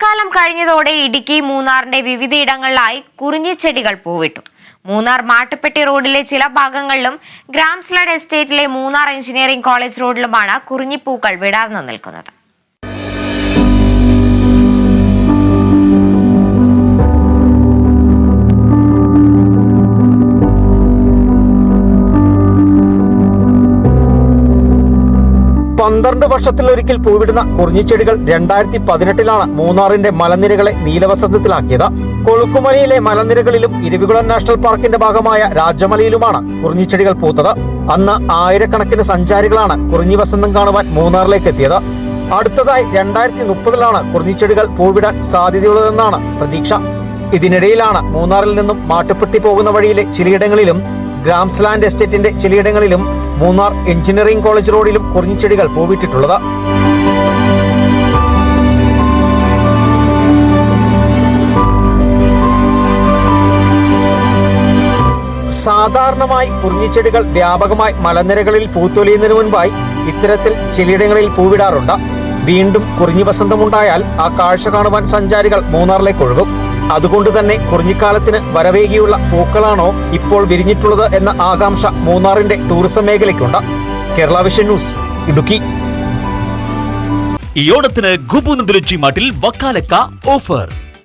മഴക്കാലം കഴിഞ്ഞതോടെ ഇടുക്കി മൂന്നാറിന്റെ വിവിധയിടങ്ങളിലായി കുറിഞ്ഞിച്ചെടികൾ പൂവിട്ടു. മൂന്നാർ മാട്ടുപ്പെട്ടി റോഡിലെ ചില ഭാഗങ്ങളിലും ഗ്രാംസ്ലഡ് എസ്റ്റേറ്റിലെ മൂന്നാർ എഞ്ചിനീയറിംഗ് കോളേജ് റോഡിലുമാണ് കുറിഞ്ഞിപ്പൂക്കൾ വിടർന്നു നിൽക്കുന്നത്. പന്ത്രണ്ട് വർഷത്തിലൊരിക്കൽ പൂവിടുന്ന കുറിഞ്ഞിച്ചെടികൾ രണ്ടായിരത്തി പതിനെട്ടിലാണ് മൂന്നാറിന്റെ മലനിരകളെ നീലവസന്തത്തിലാക്കിയത്. കൊളുക്കുമലയിലെ മലനിരകളിലും ഇരുവികുളം നാഷണൽ പാർക്കിന്റെ ഭാഗമായ രാജമലയിലുമാണ് കുറിഞ്ഞിച്ചെടികൾ പൂത്തത്. അന്ന് ആയിരക്കണക്കിന് സഞ്ചാരികളാണ് കുറിഞ്ഞി വസന്തം കാണുവാൻ മൂന്നാറിലേക്ക് എത്തിയത് അടുത്തതായി രണ്ടായിരത്തി മുപ്പതിലാണ് കുറിഞ്ഞിച്ചെടികൾ പൂവിടാൻ സാധ്യതയുള്ളതെന്നാണ് പ്രതീക്ഷ. ഇതിനിടയിലാണ് മൂന്നാറിൽ നിന്നും മാട്ടുപ്പെട്ടി പോകുന്ന വഴിയിലെ ചിലയിടങ്ങളിലും ഗ്രാംസ്ലാൻഡ് എസ്റ്റേറ്റിന്റെ ചിലയിടങ്ങളിലും മൂന്നാർ എഞ്ചിനീയറിംഗ് കോളേജ് റോഡിലും കുറിഞ്ഞിച്ചെടികൾ പൂവിട്ടിട്ടുള്ളത്. സാധാരണമായി കുറിഞ്ഞിച്ചെടികൾ വ്യാപകമായി മലനിരകളിൽ പൂത്തൊലിയുന്നതിന് മുൻപായി ഇത്തരത്തിൽ ചിലയിടങ്ങളിൽ പൂവിടാറുണ്ട്. വീണ്ടും കുറിഞ്ഞി വസന്തമുണ്ടായാൽ ആ കാഴ്ച കാണുവാൻ സഞ്ചാരികൾ മൂന്നാറിലേക്ക് ഒഴുകും. അതുകൊണ്ട് തന്നെ കുറിഞ്ഞിക്കാലത്തിന് വരവേകിയുള്ള പൂക്കളാണോ ഇപ്പോൾ വിരിഞ്ഞിട്ടുള്ളത് എന്ന ആകാംക്ഷ മൂന്നാറിന്റെ tourism മേഖലയ്ക്കുണ്ട്. Kerala vision news Idukki. ഈ ഓണത്തിന് ഗുബു മാട്ടിൽ വക്കാലക്ക ഓഫർ.